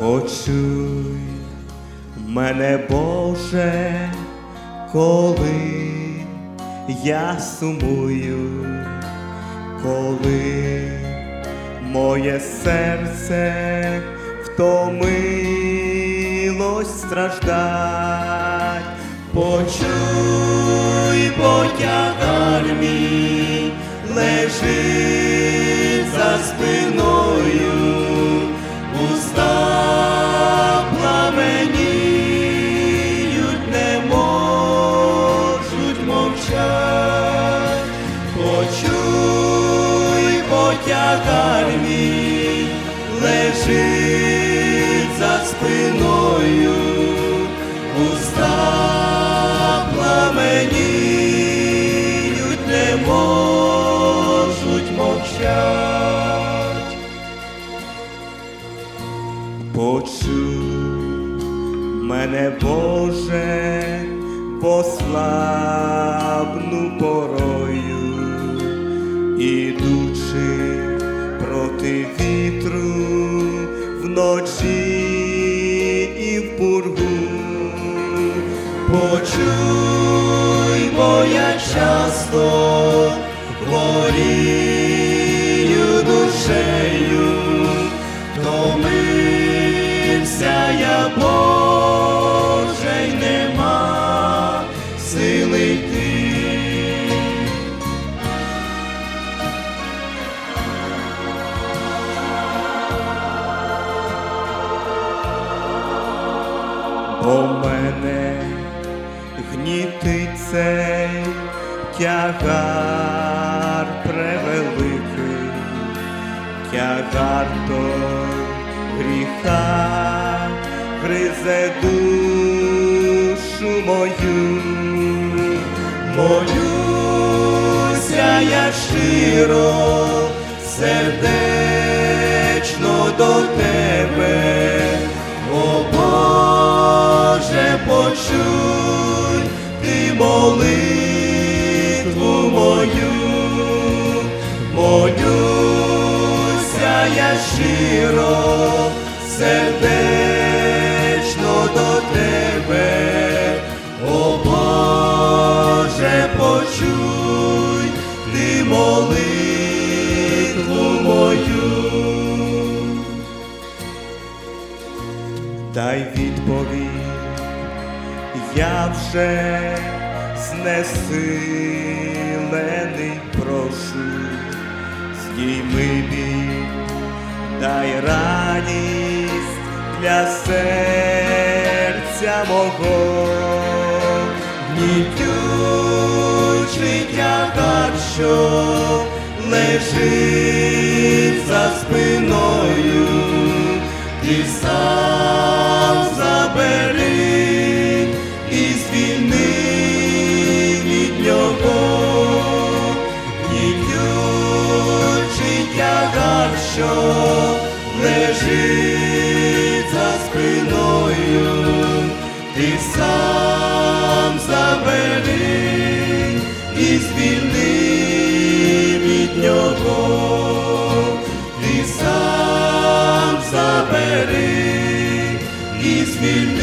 Почуй мене, Боже, коли я сумую, коли моє серце втомилось страждать, почуй, бо мій лежить мовчать. Почуй, бо мій лежить за спиною, уста пламеніють, не можуть мовчать. Почуй мене, Боже, послабну порою, ідучи проти вітру вночі і в пургу. Почуй, бо я часто хворію Бо мене гнітить цей тягар превеликий, тягар той гріха гризе душу мою, молюся я щиро, сердечно до тебе. Молитву мою, молюся я щиро, сердечно до тебе, о Боже, почуй ти молитву мою. дай відповідь, я вже знесилений прошу, здійми біль, дай радість для серця мого, гнітючий тягар, що лежить що лежить за спиною, ти сам забери і звільни від нього, ти сам забери і звільни.